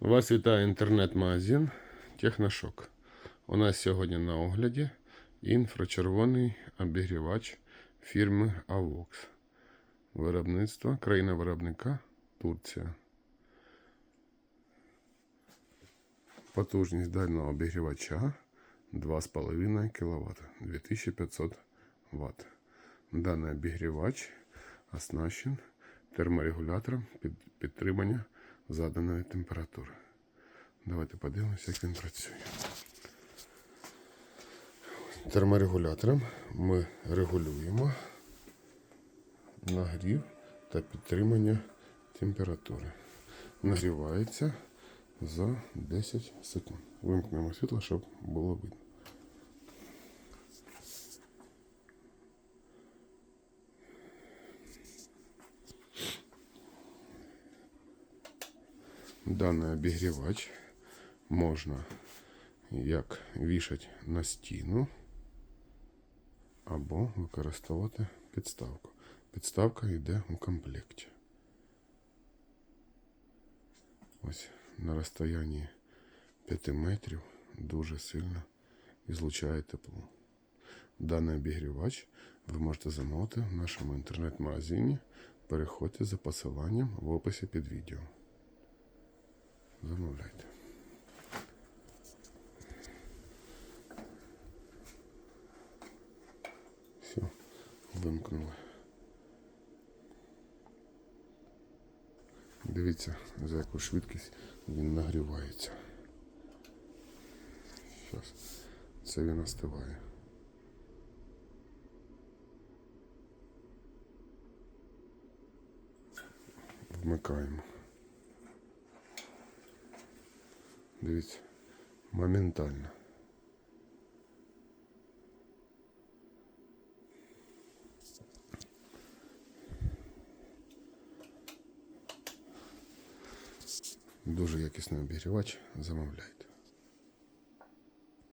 Вас вітає інтернет-магазин Техношок. У нас сьогодні на огляді інфрачервоний обігрівач фірми Avox. Виробництво країна виробника Турція. Потужність даного обігрівача 2,5 кВт 2500 Вт. Даний обігрівач оснащен терморегулятором під підтримання заданої температури. Давайте подивимося, як він працює. Терморегулятором ми регулюємо нагрів та підтримання температури. Нагрівається за 10 секунд. Вимкнемо світло, щоб було видно. Даний обігрівач можна як вішати на стіну або використовувати підставку. Підставка йде у комплекті. Ось на розстоянні 5 метрів дуже сильно ізлучає тепло. Даний обігрівач ви можете замовити в нашому інтернет-магазині. Переходьте за посиланням в описі під відео. Замовляйте. Все, вимкнули. Дивіться, за яку швидкість він нагрівається. Зараз. Це він остиває. Вмикаємо. Дивіться, моментально. Дуже якісний обігрівач, замовляйте.